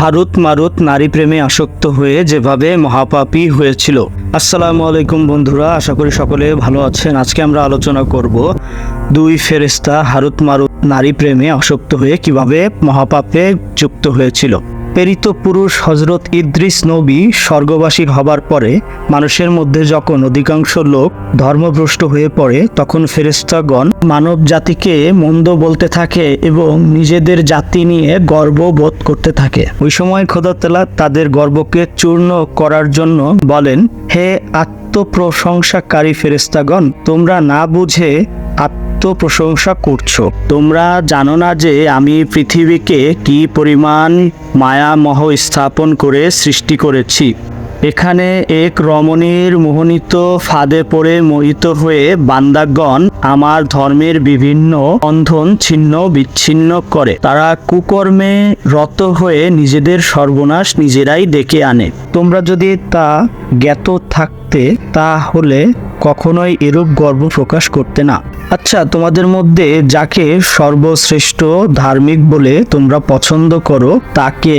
হারুত মারুত নারী প্রেমে আসক্ত হয়ে যেভাবে মহাপাপী হয়েছিল। আসসালামু আলাইকুম বন্ধুরা, আশা করি সকলে ভালো আছেন। আজকে আমরা আলোচনা করব দুই ফেরিস্তা হারুত মারুত নারী প্রেমে আসক্ত হয়ে কীভাবে মহাপাপে যুক্ত হয়েছিল। প্রেরিত পুরুষ হজরত ইদ্রিস নবী স্বর্গবাসী হবার পরে মানুষের মধ্যে যখন অধিকাংশ লোক ধর্মভ্রষ্ট হয়ে পড়ে, তখন ফেরেস্তাগণ মানব জাতিকে মন্দ বলতে থাকে এবং নিজেদের জাতি নিয়ে গর্ব বোধ করতে থাকে। ওই সময় খোদাতলা তাদের গর্বকে চূর্ণ করার জন্য বলেন, হে আত্মপ্রশংসাকারী ফেরেস্তাগণ তোমরা না বুঝে আত্মপ্রশংসা করছ। তোমরা জানো না যে আমি পৃথিবীকে কি পরিমাণ মায়ামহ স্থাপন করে সৃষ্টি করেছি। এখানে এক রমণীর মোহনিত ফাঁদে পড়ে মোহিত হয়ে বান্দাগণ আমার ধর্মের বিভিন্ন বন্ধন ছিন্ন বিচ্ছিন্ন করে। তারা কুকর্মে রত হয়ে নিজেদের সর্বনাশ নিজেরাই ডেকে আনে। তোমরা যদি তা জ্ঞাত থাকতে, তাহলে কখনোই এরূপ গর্ব প্রকাশ করতে না। আচ্ছা তোমাদের মধ্যে যাকে সর্বশ্রেষ্ঠ ধার্মিক বলে তোমরা পছন্দ করো, তাকে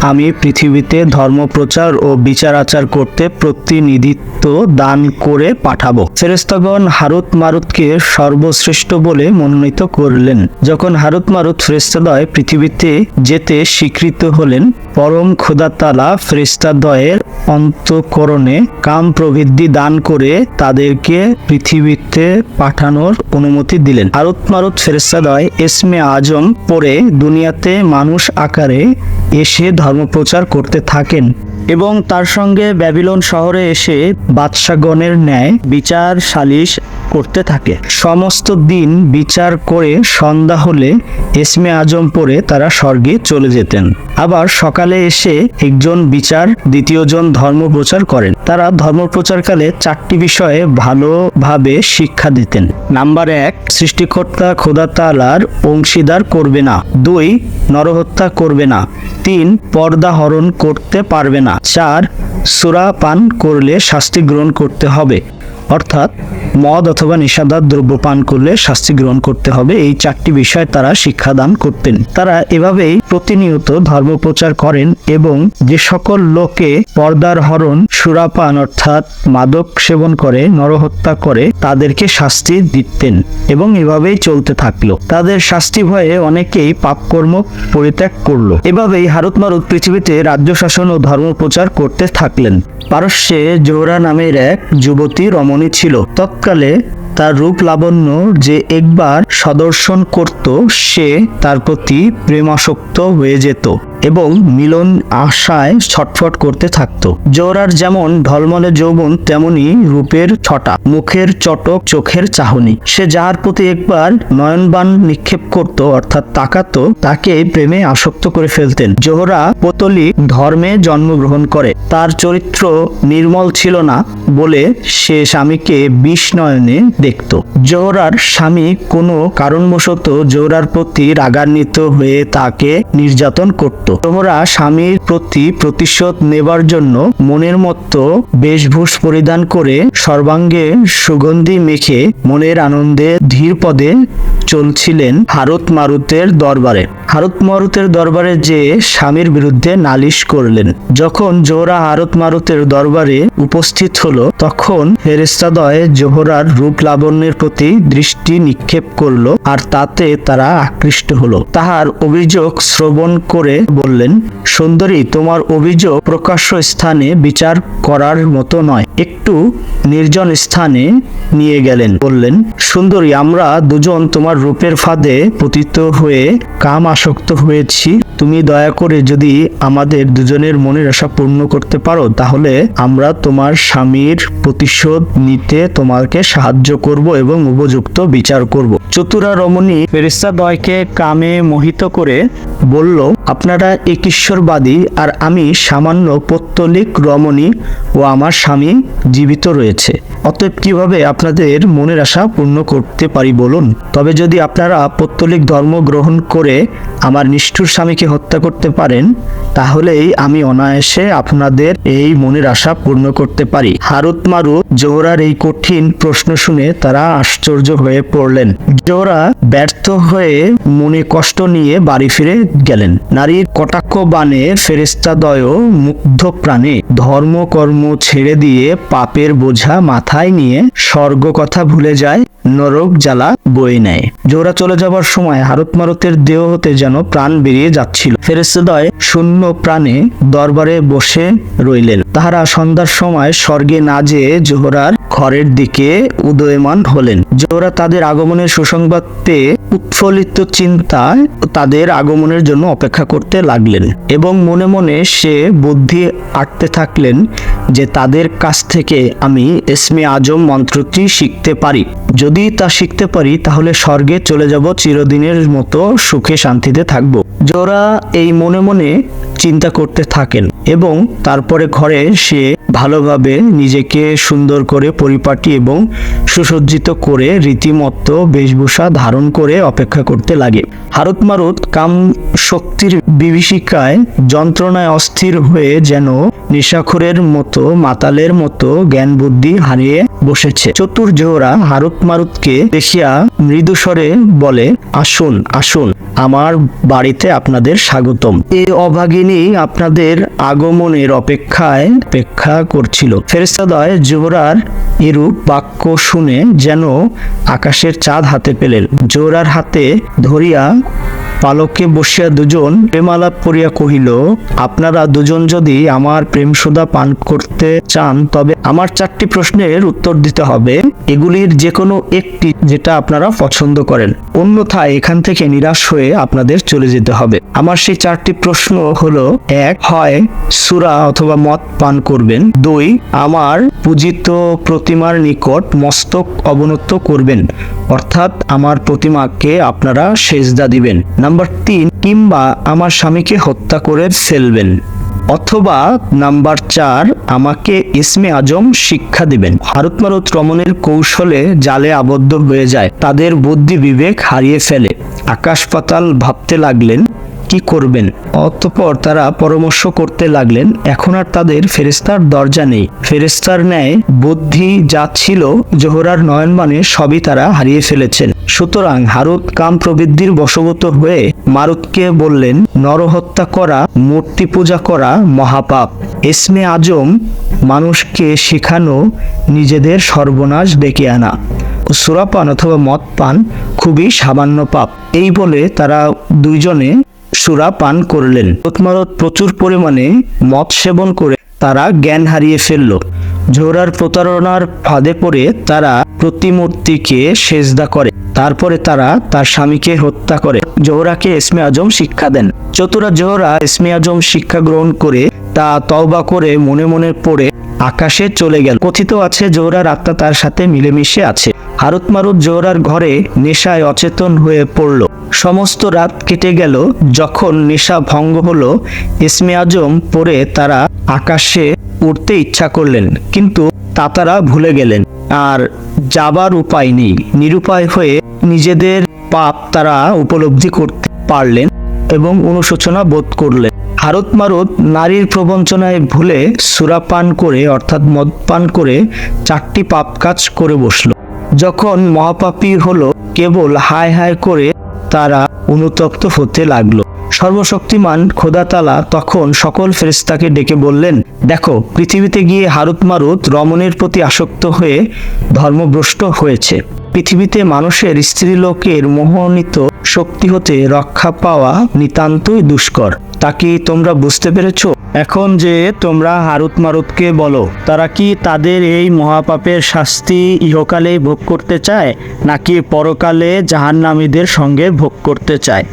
আমি পৃথিবীতে ধর্মপ্রচার ও বিচার আচার করতে প্রতিনিধিত্ব দান করে পাঠাবো। ফেরেস্তাগণ হারুত মারুতকে সর্বশ্রেষ্ঠ বলে মনোনীত করলেন। যখন হারুত মারুত ফেরেস্তাদয় পৃথিবীতে যেতে স্বীকৃত হলেন, পরম খোদাতালা ফেরেস্তাদয়ের অন্তকরণে কাম প্রবৃদ্ধি দান করে তাদেরকে পৃথিবীতে পাঠানোর অনুমতি দিলেন। আরত মারত ফেরেস্তাদয় এসমে আজম পরে দুনিয়াতে মানুষ আকারে এসে ধর্ম প্রচার করতে থাকেন এবং তার সঙ্গে ব্যাবিলন শহরে এসে বাদশাগণের ন্যায় বিচার, সালিশ করতে থাকে। সমস্ত দিন বিচার করে সন্ধ্যা হলে এসমে আজম পরে তারা স্বর্গে চলে যেতেন। আবার সকালে এসে একজন বিচার, দ্বিতীয়জন ধর্ম প্রচার করেন। তারা ধর্ম প্রচারকালে চারটি বিষয়ে ভালোভাবে শিক্ষা দিতেন। নাম্বার এক, সৃষ্টিকর্তা খোদা তালার অংশীদার করবে না। দুই, নরহত্যা করবে না। তিন, পর্দা হরণ করতে পারবে না। চার, সুরা পান করলে শাস্তি গ্রহণ করতে হবে। অর্থাৎ মদ অথবা নিষাদার দ্রব্য পান করলে শাস্তি গ্রহণ করতে হবে। এই চারটি বিষয় তারা শিক্ষাদান করতেন। তারা এভাবেই প্রতিনিয়ত ধর্ম প্রচার করেন এবং যে সকল লোকে পর্দার হরণ সুরাপান অর্থাৎ মাদক সেবন করে, নরহত্যা করে, তাদেরকে শাস্তি দিতেন এবং এভাবেই চলতে থাকল। তাদের শাস্তি ভয়ে অনেকেই পাপকর্ম পরিত্যাগ করল। এভাবেই হারত মারুত পৃথিবীতে রাজ্য শাসন ও ধর্ম প্রচার করতে থাকলেন। পারস্যে জোহরা নামের এক যুবতী রমণী ছিল। তৎকালে তার রূপ লাবণ্য যে একবার সদর্শন করত, সে তার প্রতি প্রেমাসক্ত হয়ে যেত এবং মিলন আশায় ছটফট করতে থাকতো। জোরার যেমন ঢলমলে যৌবন, তেমনি রূপের ছটা, মুখের চটক, চোখের চাহনি। সে যাহার প্রতি একবার নয়নবান নিক্ষেপ করত, অর্থাৎ তাকাতো, তাকে প্রেমে আসক্ত করে ফেলতেন। জোহরা পতলি ধর্মে জন্মগ্রহণ করে। তার চরিত্র নির্মল ছিল না বলে সে স্বামীকে বিষ নয়নে দেখত। জোহরার স্বামী কোনো কারণবশত জোহরার প্রতি রাগান্বিত হয়ে তাকে নির্যাতন করত। জোহরা স্বামীর প্রতি প্রতিশোধ নেবার জন্য মনের মতো বেশভূষ পরিধান করে সর্বাঙ্গে সুগন্ধি মেখে মনের আনন্দে ধীর পদে চলছিলেন হারুত মারুতের দরবারে। হারুত মারুতের দরবারে যে স্বামীর বিরুদ্ধে নালিশ করলেন। যখন জোহরা হারুত মারুতের দরবারে উপস্থিত হলো, তখন ফেরেস্তাদয় জোহরার রূপ লাবণ্যের প্রতি দৃষ্টি নিক্ষেপ করল আর তাতে তারা আকৃষ্ট হলো। তাহার অভিযোগ শ্রবণ করে বললেন, সুন্দরী, তোমার অভিযোগ প্রকাশ্য স্থানে বিচার করার মতো নয়। একটু নির্জন স্থানে নিয়ে গেলেন। বললেন, সুন্দরী, আমরা দুজন তোমার রূপের ফাঁদে পতিত হয়ে কাম আসক্ত হয়েছি। তুমি দয়া করে যদি আমাদের দুজনের মনের আশা পূর্ণ করতে পারো, তাহলে আমরা তোমার স্বামীর প্রতিশোধ নিতে তোমাকে সাহায্য করব এবং উপযুক্ত বিচার করব। চতুরা রমণী ফেরিস্তা দয়কে কামে মোহিত করে বলল আপনারা এক ঈশ্বরবাদী আর আমি সামান্য পত্তলিক রমণী ও আমার স্বামী জীবিত রয়েছে। অতএব কীভাবে আপনাদের মনের আশা পূর্ণ করতে পারি বলুন? তবে যদি আপনারা পত্তলিক ধর্ম গ্রহণ করে আমার নিষ্ঠুর স্বামীকে হত্যা করতে পারেন, তাহলেই আমি অনায়াসে আপনাদের এই মনের আশা পূর্ণ করতে পারি। হারুত মারুত জোহরার এই কঠিন প্রশ্ন শুনে তারা আশ্চর্য হয়ে পড়লেন। জোহরা ব্যর্থ হয়ে মনে কষ্ট নিয়ে বাড়ি ফিরে গেলেন। নারীর কটাক্ষ বানে ফেরেস্তাদয় মুগ্ধ প্রাণে ধর্ম কর্ম ছেড়ে দিয়ে পাপের বোঝা মাথায় নিয়ে স্বর্গ কথা ভুলে যায়, নরক জ্বালা বয়ে নেয়। জোরা চলে যাবার সময় হারত মারতের দেহ হতে যেন প্রাণ বেরিয়ে যাচ্ছিল। ফেরেস্তাদয় শূন্য প্রাণে দরবারে বসে রইলেন। তাহারা সন্ধ্যার সময় স্বর্গে না যেয়ে জোহরার ঘরের দিকে উদয়মান হলেন। জোহরা তাদের আগমনের সুসংবাদ পেয়ে উৎফলিত চিন্তায় তাদের আগমনের জন্য অপেক্ষা করতে লাগলেন এবং মনে মনে সে বুদ্ধি আঁটতে থাকলেন যে তাদের কাছ থেকে আমি এসমে আজম মন্ত্রটি শিখতে পারি। যদি তা শিখতে পারি, তাহলে স্বর্গে চলে যাব, চিরদিনের মতো সুখে শান্তিতে থাকব। জোরা এই মনে মনে চিন্তা করতে থাকেন এবং তারপরে ঘরে সে ভালোভাবে নিজেকে সুন্দর করে পরিপাটি এবং সুসজ্জিত করে রীতিমতো বেশভূষা ধারণ করে অপেক্ষা করতে লাগে। হারত মারুত কাম শক্তির বিভীষিকায় যন্ত্রণায় অস্থির হয়ে যেন নিশাখরের মতো মাতালের মতো জ্ঞান বুদ্ধি হারিয়ে বসেছে। চতুর জোহরা হারুত মারুতকে দেখিয়া মৃদুস্বরে বলে, আসুন আসুন, আমার বাড়িতে আপনাদের স্বাগতম। এই অভাগিনী আপনাদের আগমনের অপেক্ষায় অপেক্ষা করছিল। ফেরেস্তাদয় জোহরার এরূপ বাক্য শুনে যেন আকাশের চাঁদ হাতে পেলেন। জোহরার হাতে ধরিয়া পালকে বসিয়া দুজন প্রেমালাপ করিয়া কহিল, আপনারা দুজন যদি আমার প্রেম সুধা পান করতে চান, তবে আমার চারটি প্রশ্নের উত্তর দিতে হবে। এগুলির যে কোনো একটি যেটা আপনারা পছন্দ করেন। অন্যথায় এখান থেকে নিরাশ হয়ে আপনাদের চলে যেতে হবে। আমার সেই চারটি প্রশ্ন হলো, এক, হয় সুরা অথবা মদ পান করবেন। দুই, আমার পূজিত প্রতিমার নিকট মস্তক অবনত করবেন। অর্থাৎ আমার প্রতিমাকে আপনারা সেজদা দিবেন। তিন, কিংবা আমার স্বামীকে হত্যা করে ফেলবেন। অথবা নাম্বার চার, আমাকে ইসমে আজম শিক্ষা দিবেন। ভারত মারত রমণের কৌশলে জালে আবদ্ধ হয়ে যায়, তাদের বুদ্ধি বিবেক হারিয়ে ফেলে। আকাশ পাতাল ভাবতে লাগলেন কি করবেন? অতঃপর তারা পরামর্শ করতে লাগলেন, এখন আর তাদের ফেরেস্তার দরজা নেই। ফেরেস্তার ন্যায় বুদ্ধি যা ছিল, জোহরার নয়নবাণে সবই তারা হারিয়ে ফেলেছেন। সুতরাং হারুত কাম প্রবৃদ্ধির বশবত হয়ে মারুতকে বললেন, নরহত্যা করা, মূর্তি পূজা করা মহাপাপ। এসমে আজম মানুষকে শেখানো, নিজেদের সর্বনাশ ডেকে আনা। সুরাপান অথবা মদ পান খুবই সামান্য পাপ। এই বলে তারা দুইজনে সুরা পান করলেন। রতমারত প্রচুর পরিমাণে মদ সেবন করে তারা জ্ঞান হারিয়ে ফেলল। জোহরার প্রতারণার ফাঁদে পড়ে তারা প্রতিমূর্তিকে সেজদা করে। তারপরে তারা তার স্বামীকে হত্যা করে। জোহরাকে ইসমে আজম শিক্ষা দেন। চতুরা জোহরা ইসমে আজম শিক্ষা গ্রহণ করে তা তওবা করে মনে মনে পড়ে আকাশে চলে গেল। কথিত আছে, জোহরার আত্মা তার সাথে মিলেমিশে আছে। হারুত মারুত জোহরার ঘরে নেশায় অচেতন হয়ে পড়ল। সমস্ত রাত কেটে গেল যখন নেশা ভঙ্গ হলো। ইসমে আজম পরে তারা আকাশে উঠতে ইচ্ছা করলেন, কিন্তু তা তারা ভুলে গেলেন। আর যাবার উপায় নেই। নিরুপায় হয়ে নিজেদের পাপ তারা উপলব্ধি করতে পারলেন এবং অনুশোচনা বোধ করলেন। হারত মারত নারীর প্রবঞ্চনায় ভুলে সুরাপান করে, অর্থাৎ মদ পান করে চারটি পাপ কাজ করে বসল। যখন মহাপাপী হলো কেবল হায় হায় করে তারা অনুতপ্ত হতে লাগল। সর্বশক্তিমান খোদাতালা তখন সকল ফেরেস্তাকে ডেকে বললেন, দেখো, পৃথিবীতে গিয়ে হারুত মারুত রমণের প্রতি আসক্ত হয়ে ধর্মভ্রষ্ট হয়েছে। পৃথিবীতে মানুষের স্ত্রীলোকের মোহনিত শক্তি হতে রক্ষা পাওয়া নিতান্তই দুষ্কর। তা কি তোমরা বুঝতে পেরেছ? এখন যে তোমরা হারুত মারুতকে বলো, তারা কি তাদের এই মহাপাপের শাস্তি ইহকালে ভোগ করতে চায়, নাকি পরকালে জাহান্নামীদের সঙ্গে ভোগ করতে চায়?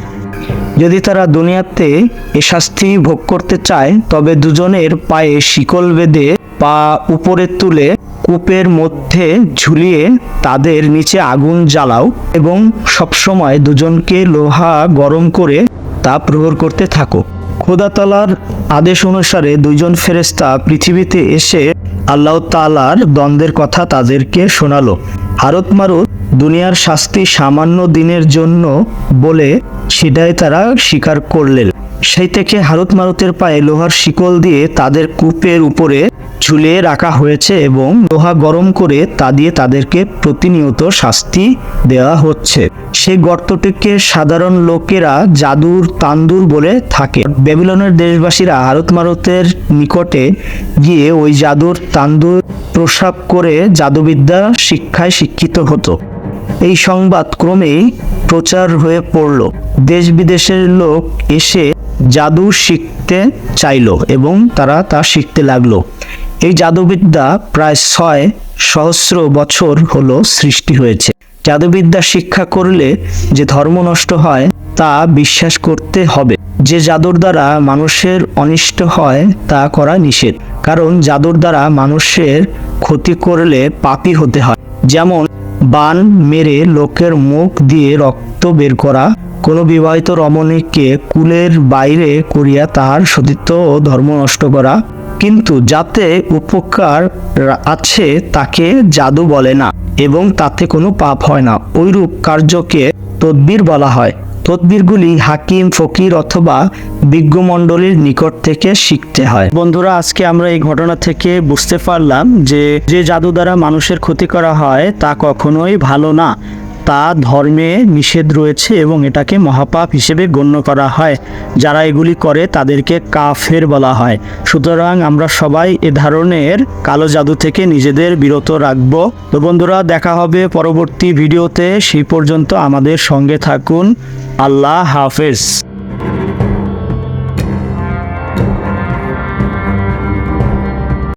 যদি তারা দুনিয়াতে এ শাস্তি ভোগ করতে চায়, তবে দুজনের পায়ে শিকল বেঁধে পা উপরে তুলে কূপের মধ্যে ঝুলিয়ে তাদের নিচে আগুন জ্বালাও এবং সবসময় দুজনকে লোহা গরম করে তা প্রহর করতে থাকো। খোদাতালার আদেশ অনুসারে দুইজন ফেরেস্তা পৃথিবীতে এসে আল্লাহ তালার দ্বন্দ্বের কথা তাদেরকে শোনালো। হারত মারুত দুনিয়ার শাস্তি সামান্য দিনের জন্য বলে সেটাই তারা স্বীকার করলেন। সেই থেকে হারত মারুতের পায়ে লোহার শিকল দিয়ে তাদের কূপের উপরে ঝুলিয়ে রাখা হয়েছে এবং লোহা গরম করে তা দিয়ে তাদেরকে প্রতিনিয়ত শাস্তি দেওয়া হচ্ছে। সেই গর্তটিকে সাধারণ লোকেরা জাদুর তান্দুর বলে থাকে। বেবিলনের দেশবাসীরা হারত মারতের নিকটে গিয়ে ওই জাদুর তান্দুর প্রসাব করে জাদুবিদ্যা শিক্ষায় শিক্ষিত হতো। এই সংবাদ ক্রমেই প্রচার হয়ে পড়ল। দেশ বিদেশের লোক এসে জাদু শিখতে চাইলো এবং তারা তা শিখতে লাগল। এই জাদুবিদ্যা প্রায় ছয় সহস্র বছর হলো সৃষ্টি হয়েছে। জাদুবিদ্যা শিক্ষা করলে যে ধর্ম নষ্ট হয়, তা বিশ্বাস করতে হবে। যে জাদুর দ্বারা মানুষের অনিষ্ট হয়, তা করা নিষেধ। কারণ জাদুর দ্বারা মানুষের ক্ষতি করলে পাপী হতে হয়। যেমন, বান মেরে লোকের মুখ দিয়ে রক্ত বের করা, কোনো বিবাহিত রমণীকে কুলের বাইরে করিয়া তাহার সতীত্ব ও ধর্ম নষ্ট করা কিন্তু যাতে উপকার আছে তাকে জাদু বলে না এবং তাতে কোনো পাপ হয় না। ওইরূপ কার্যকে তদ্বির বলা হয়। তদবিরগুলি হাকিম, ফকির অথবা বিজ্ঞমণ্ডলীর নিকট থেকে শিখতে হয়। বন্ধুরা, আজকে আমরা এই ঘটনা থেকে বুঝতে পারলাম যে যে জাদু দ্বারা মানুষের ক্ষতি করা হয় তা কখনোই ভালো না। তা ধর্মে নিষেধ রয়েছে এবং এটাকে মহাপাপ হিসেবে গণ্য করা হয়। যারা এগুলি করে তাদেরকে কাফের বলা হয়। সুতরাং আমরা সবাই এ ধরনের কালো জাদু থেকে নিজেদের বিরত রাখব। তো বন্ধুরা, দেখা হবে পরবর্তী ভিডিওতে। সেই পর্যন্ত আমাদের সঙ্গে থাকুন। আল্লাহ হাফেজ।